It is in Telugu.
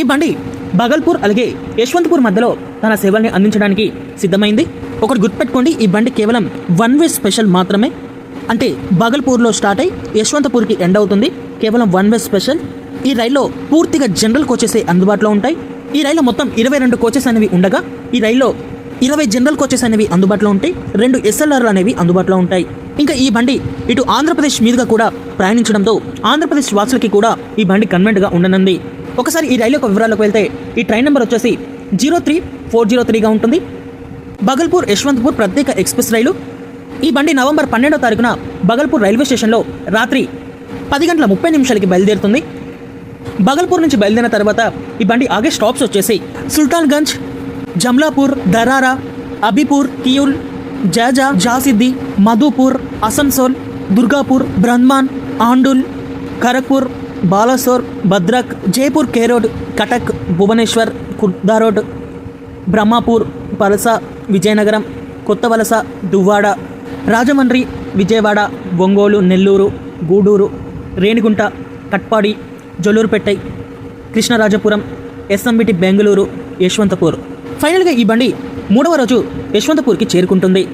ఈ బండి బగల్పూర్ అలాగే యశ్వంత్పూర్ మధ్యలో తన సేవల్ని అందించడానికి సిద్ధమైంది. ఒకటి గుర్తుపెట్టుకోండి ఈ బండి కేవలం వన్ వే స్పెషల్ మాత్రమే. అంటే బగల్పూర్లో స్టార్ట్ అయి యశ్వంతపూర్కి ఎండ్ అవుతుంది. కేవలం వన్ వే స్పెషల్. ఈ రైల్లో పూర్తిగా జనరల్ కోచెస్ అందుబాటులో ఉంటాయి. ఈ రైల్లో మొత్తం ఇరవై రెండు కోచెస్ అనేవి ఉండగా ఈ రైల్లో ఇరవై జనరల్ కోచెస్ అనేవి అందుబాటులో ఉంటాయి. రెండు ఎస్ఎల్ఆర్లు అనేవి అందుబాటులో ఉంటాయి. ఇంకా ఈ బండి ఇటు ఆంధ్రప్రదేశ్ మీదుగా కూడా ప్రయాణించడంతో ఆంధ్రప్రదేశ్ వాసులకి కూడా ఈ బండి కన్వెంట్గా ఉండనుంది. ఒకసారి ఈ రైలు యొక్క వివరాలకు వెళ్తే ఈ ట్రైన్ నెంబర్ వచ్చేసి జీరో త్రీ ఫోర్ జీరో త్రీగా ఉంటుంది. బగల్పూర్ యశ్వంత్పూర్ ప్రత్యేక ఎక్స్ప్రెస్ రైలు. ఈ బండి నవంబర్ పన్నెండో తారీఖున బగల్పూర్ రైల్వే స్టేషన్లో రాత్రి పది గంటల ముప్పై నిమిషాలకి బయలుదేరుతుంది. బగల్పూర్ నుంచి బయలుదేరిన తర్వాత ఈ బండి ఆగే స్టాప్స్ వచ్చేసి సుల్తాన్గంజ్ జమ్లాపూర్ దరారా అబిపూర్ కియుల్ జాజా జాసిద్ది మధుపూర్ అసన్సోల్ దుర్గాపూర్ బ్రహ్మాన్ ఆండుల్ ఖరగ్పూర్ బాలసోర్ భద్రక్ జైపూర్ కేరోడ్ కటక్ భువనేశ్వర్ కుర్దా రోడ్ బ్రహ్మాపూర్ పలస విజయనగరం కొత్త వలస దువ్వాడ రాజమండ్రి విజయవాడ ఒంగోలు నెల్లూరు గూడూరు రేణిగుంట కట్పాడి జొల్లూరుపెట్టై కృష్ణరాజపురం ఎస్ఎంబిటి బెంగళూరు యశ్వంతపూర్. ఫైనల్గా ఈ బండి మూడవ రోజు యశ్వంతపూర్కి చేరుకుంటుంది.